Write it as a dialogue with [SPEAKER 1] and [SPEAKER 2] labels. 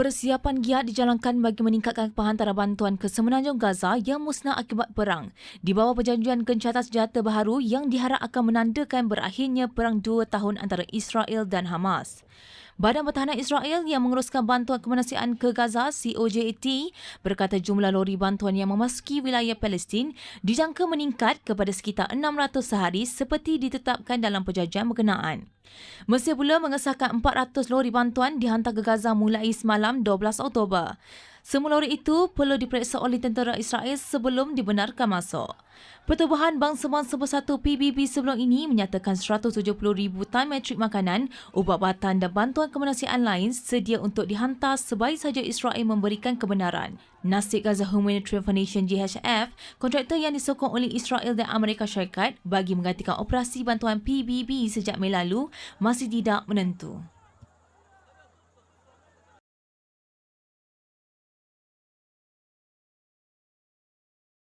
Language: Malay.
[SPEAKER 1] Persiapan giat dijalankan bagi meningkatkan penghantaran bantuan ke semenanjung Gaza yang musnah akibat perang di bawah perjanjian gencatan senjata baharu yang diharap akan menandakan berakhirnya perang dua tahun antara Israel dan Hamas. Badan Pertahanan Israel yang menguruskan bantuan kemanusiaan ke Gaza, COJAT, berkata jumlah lori bantuan yang memasuki wilayah Palestin dijangka meningkat kepada sekitar 600 sehari seperti ditetapkan dalam perjanjian berkenaan. Mesir pula mengesahkan 400 lori bantuan dihantar ke Gaza mulai semalam 12 Oktober. Semua lori itu perlu diperiksa oleh tentera Israel sebelum dibenarkan masuk. Pertubuhan Bangsa-Bangsa Bersatu PBB sebelum ini menyatakan 170,000 tan metrik makanan, ubat-ubatan dan bantuan kemanusiaan lain sedia untuk dihantar sebaik saja Israel memberikan kebenaran. Nasib Gaza Humanitarian Foundation GHF, kontraktor yang disokong oleh Israel dan Amerika Syarikat bagi menggantikan operasi bantuan PBB sejak Mei lalu, masih tidak menentu.